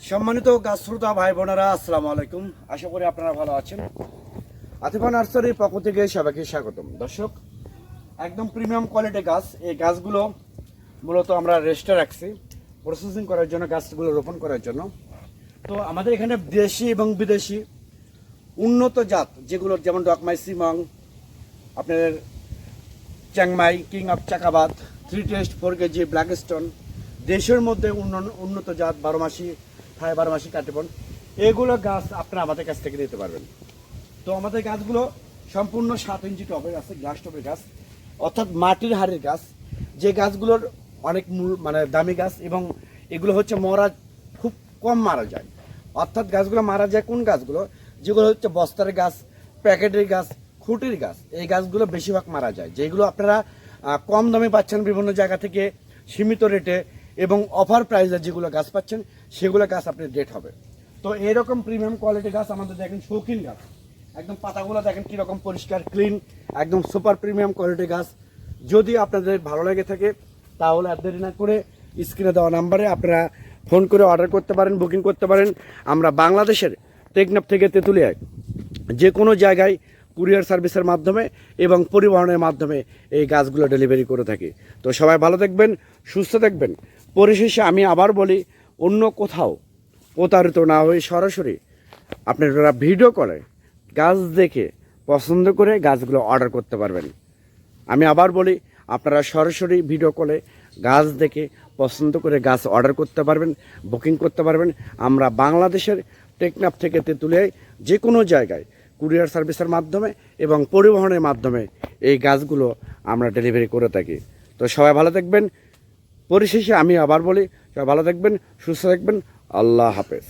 সম্মানিত গাছ শ্রোতা, ভাই বোনেরা, আসসালামু আলাইকুম। আশা করি আপনারা ভালো আছেন। আতিফা নার্সারির পক্ষ থেকে সবাইকে স্বাগতম। দর্শক, একদম প্রিমিয়াম কোয়ালিটির গাছ। এই গাছগুলো মূলত আমরা রেস্টে রাখছি প্রসেসিং করার জন্য, গাছগুলো রোপণ করার জন্য। তো আমাদের এখানে দেশি এবং বিদেশি উন্নত জাত, যেগুলো যেমন ডকমাই সিমং আপনাদের চ্যাংমাই, king of চাকাবাদ, three test, four KG, blackstone, দেশের মধ্যে উন্ন- উন্নত জাত, বারো থাই বারো মাসি কাটিবন এগুলো গাছ আপনারা আমাদের কাছ থেকে নিতে পারবেন। তো আমাদের গাছগুলো সম্পূর্ণ সাত ইঞ্চি টবের আছে, গ্লাস টবের গাছ, অর্থাৎ মাটির হাড়ের গাছ। যে গাছগুলোর অনেক মূল মানে দামি গাছ এবং এগুলো হচ্ছে মরা, খুব কম মারা যায়। অর্থাৎ গাছগুলো মারা যায় কোন গাছগুলো? যেগুলো হচ্ছে বস্তার গাছ, প্যাকেটের গাছ, খুঁটির গাছ। এই গাছগুলো বেশিরভাগ মারা যায়। যেগুলো আপনারা কম দামে পাচ্ছেন বিভিন্ন জায়গা থেকে সীমিত রেটে। এবং অফার প্রাইসে যেগুলো গাছ পাচ্ছেন, সেগুলো গাছ আপনার রেট হবে। তো এরকম প্রিমিয়াম কোয়ালিটি গাছ আমাদের দেখেন, শৌখিন গাছ। একদম পাতাগুলো দেখেন কীরকম পরিষ্কার ক্লিন একদম সুপার প্রিমিয়াম কোয়ালিটি গাছ। যদি আপনাদের ভালো লেগে থাকে, তাহলে আর দেরি না করে স্ক্রিনে দেওয়া নাম্বারে আপনারা ফোন করে অর্ডার করতে পারেন বুকিং করতে পারেন। আমরা বাংলাদেশের টেকনাফ থেকে তেঁতুলিয়ায় যে কোনো জায়গায় কুরিয়ার সার্ভিসের মাধ্যমে এবং পরিবহনের মাধ্যমে এই গাছগুলো ডেলিভারি করে থাকি। তো সবাই ভালো থাকবেন সুস্থ থাকবেন পরিশেষে আমি আবার বলি, অন্য কোথাও প্রতারিত না হয়ে সরাসরি আপনারা ভিডিও করে গাছ দেখে পছন্দ করে গাছগুলো অর্ডার করতে পারবেন। আমি আবার বলি, আপনারা সরাসরি ভিডিও কলে গাছ দেখে পছন্দ করে গাছ অর্ডার করতে পারবেন, বুকিং করতে পারবেন। আমরা বাংলাদেশের টেকনাফ থেকে তেঁতুলে যে কোনো জায়গায় কুরিয়ার সার্ভিসের মাধ্যমে এবং পরিবহনের মাধ্যমে এই গাছগুলো আমরা ডেলিভারি করে থাকি। তো সবাই ভালো থাকবেন। পরিশেষে আমি আবার বলি, সবাই ভালো থাকবেন, সুস্থ থাকবেন। আল্লাহ হাফেজ।